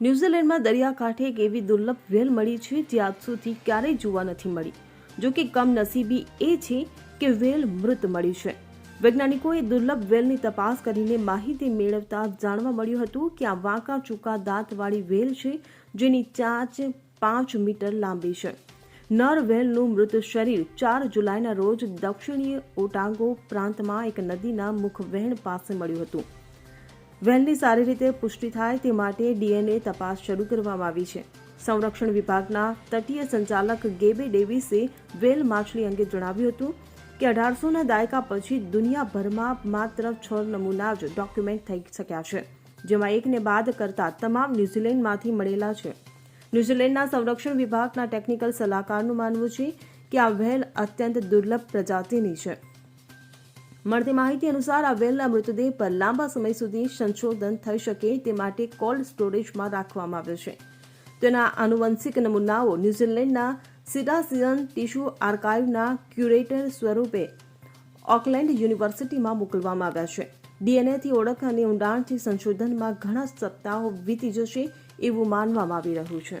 ન્યૂઝીલેન્ડમાં દરિયાકાંઠે એક એવી દુર્લભ વેલ મળી છે જે આજ સુધી ક્યારેય જોવા નથી મળી. જો કે કમનસીબી એ છે કે વેલ મૃત મળી છે. વૈજ્ઞાનિકોએ દુર્લભ વેલની તપાસ કરીને માહિતી મેળવતા જાણવા મળ્યું હતું કે આ વાંકા ચૂકા દાંતવાળી વેલ છે જેની ચાંચ પાંચ મીટર લાંબી છે. નર વેલનું મૃત શરીર ચાર જુલાઈના રોજ દક્ષિણીય ઓટાંગો પ્રાંતમાં એક નદીના મુખવહેણ પાસે મળ્યું હતું. વહેલની સારી રીતે પુષ્ટિ થાય તે માટે ડીએનએ તપાસ શરૂ કરવામાં આવી છે. સંરક્ષણ વિભાગના તટીય સંચાલક ગેબે ડેવિસે વેલ માછલી અંગે જણાવ્યું હતું કે અઢારસોના દાયકા પછી દુનિયાભરમાં માત્ર છ નમૂના જ ડોક્યુમેન્ટ થઈ શક્યા છે, જેમાં એકને બાદ કરતા તમામ ન્યૂઝીલેન્ડમાંથી મળેલા છે. ન્યૂઝીલેન્ડના સંરક્ષણ વિભાગના ટેકનિકલ સલાહકારનું માનવું છે કે આ વ્હેલ અત્યંત દુર્લભ પ્રજાતિની છે. મળતી માહિતી અનુસાર આ વેલના મૃતદેહ પર લાંબા સમય સુધી સંશોધન થઈ શકે તે માટે કોલ્ડ સ્ટોરેજમાં રાખવામાં આવ્યો છે. તેના આનુવંશિક નમૂનાઓ ન્યૂઝીલેન્ડના સિટાસિયન ટીશ્યુ આર્કાઇવના ક્યુરેટર સ્વરૂપે ઓકલેન્ડ યુનિવર્સિટીમાં મોકલવામાં આવ્યા છે. ડીએનએથી ઓળખ અને ઊંડાણથી સંશોધનમાં ઘણા સપ્તાહો વીતી જશે એવું માનવામાં આવી રહ્યું છે.